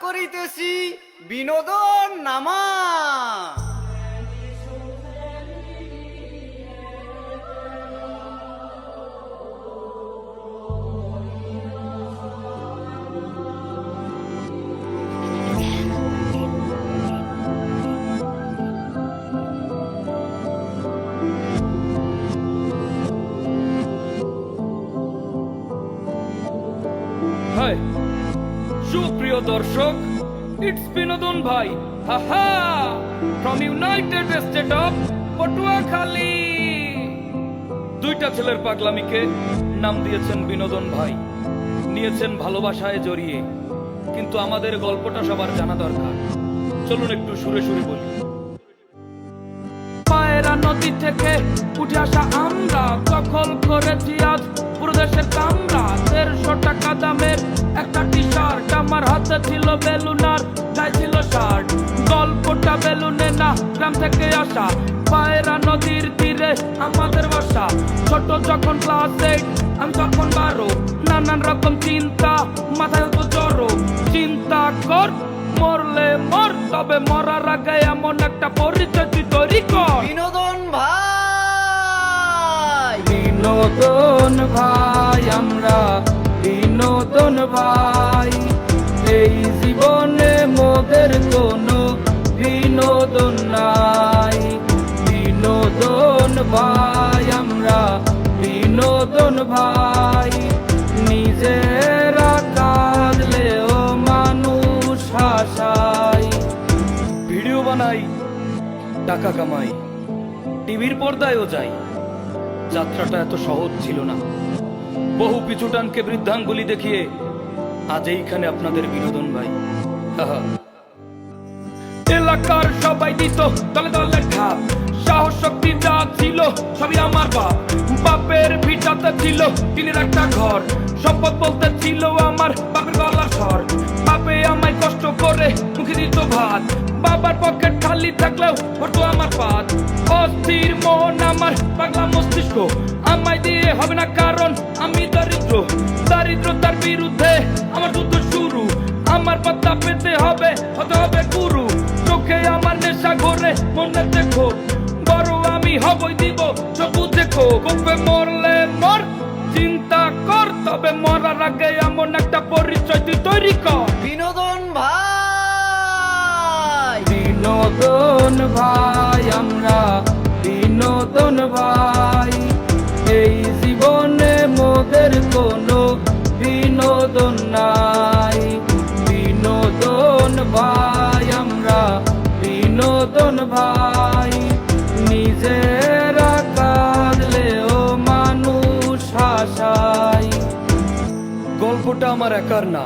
করছি বিনোদন নামা হাই সুপ্রিয় দর্শক ইটস বিনোদন ভাই, হাহা from united state of Patuakhali. দুইটা ছেলের পাগলামিকে নাম দিয়েছেন বিনোদন ভাই, নিয়েছেন ভালোবাসায় জড়িয়ে, কিন্তু আমাদের গল্পটা সবার জানা দরকার। চলুন একটু সুরে সুরে বলি। পায়রা নদী থেকে উঠে আসা আমরা, দখল করেছি আজ পুরো কামরা ছিল বেলুন আর গায়ে ছিল শার্ট গল্পটা বেলুনে না গ্রাম থেকে আসা। পায়রা নদীর তীরে আমাদের বাসা। ছোট যখন ক্লাস এইট আমি তখন বারো। নানান রকম চিন্তা মাথায় তো জড়ো চিন্তা কর মরলে মর তবে মরার আগে এমন একটা পরিচয় তুই তৈরি কর। বিনোদন ভাই। বিনোদন ভাই আমরা বিনোদন ভাই। এই জীবনে মোদের কোনো বিনোদন নাই। বিনোদন ভাই, আমরা বিনোদন ভাই। নিজেরা কাঁদলেও মানুষ হাসাই। ভিডিও বানাই, টাকা কামাই, টিভির পর্দায়ও যাই। যাত্রাটা এত সহজ ছিল না। বহু পিছুটানকে বৃদ্ধাঙ্গুলি দেখিয়ে আজ এইখানে আপনাদের বিনোদন ভাই। এলাকার সবাই দিত দলে দলে ঢাক সাহস শক্তি যা ছিল সবই আমার বাপ। বাপের ভিটাতে ছিল টিনের একটা ঘর। সম্পদ বলতে ছিল আমার বাপের গলার স্বর। বাপে আমায় কষ্ট করে মুখে দিত ভাত। বাবার পকেট খালি থাকলেও হতো আমার পাত। অস্থির মন আমার পাগলা মস্তিষ্ক। আমায় দিয়ে হবে না কারণ আমি দরিদ্র। দারিদ্রতার বিরুদ্ধে আমার যুদ্ধ শুরু। আমার পাত্তা পেতে হবে হতে হবে গুরু। চোখে আমার নেশা ঘোরে মনে দেখো। বড় আমি হবই দিব চোখু দেখো। কবে মরলে মর চিন্তা কর তবে মরার আগে এমন একটা পরিচয় তুই তৈরি কর। বিনোদন ভাই। বিনোদন ভাই আমরা আমার একার না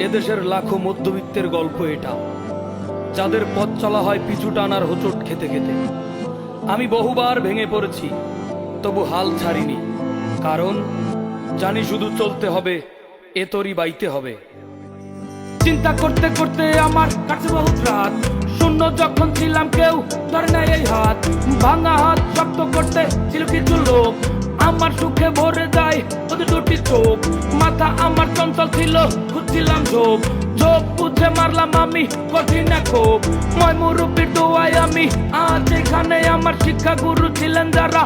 এদেশের লাখো মধ্যবিত্তের গল্প এটা। যাদের পথ চলা হয় পিছু টানার হোঁচট খেতে খেতে। আমি বহুবার ভেঙে পড়েছি, তবু হাল ছাড়িনি। কারণ, জানি শুধু চলতে হবে এতরি বাইতে হবে। চিন্তা করতে করতে আমার কাছে বহুত রাত। শূন্য যখন ছিলাম কেউ ধরে নাই এই হাত। ভাঙা হাত শক্ত করতে ছিল কিছু লোক। আমার সুখে ভরে যায় ওদের দুটি চোখ। মাথা আমার চঞ্চল ছিল, খুঁজছিলাম ঝোপ। ঝোপ বুঝে মারলাম আমি কঠিন ক্ষোভ। ময় মুরব্বীর দোয়ায় আমি আজ এখানে আমার শিক্ষা গুরু ছিলেন যারা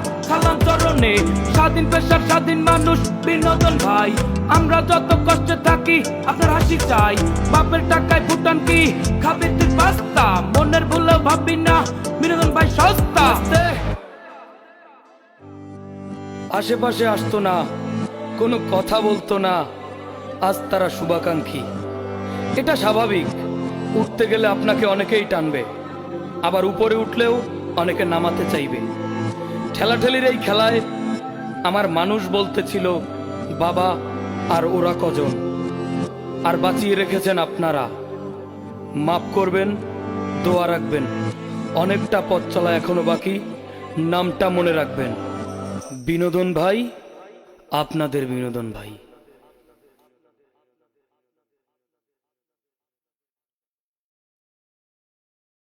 চরণে। স্বাধীন পেশার স্বাধীন মানুষ, বিনোদন ভাই। আমরা যত কষ্টে থাকি, আপনার হাসি চাই। বাপের টাকায় ভুটান কি খাবি আশেপাশে আসতো না, কোনো কথা বলতো না। আজ তারা শুভাকাঙ্ক্ষী। এটা স্বাভাবিক। উঠতে গেলে আপনাকে অনেকেই টানবে। আবার উপরে উঠলেও অনেকে নামাতে চাইবে। ঠেলাঠেলির এই খেলায় আমার মানুষ বলতে ছিল, বাবা আর ওরা কজন? আর বাঁচিয়ে রেখেছেন আপনারা। মাফ করবেন, দোয়া রাখবেন। অনেকটা পথ চলা এখনও বাকি, নামটা মনে রাখবেন। বিনোদন ভাই আপনাদের বিনোদন ভাই।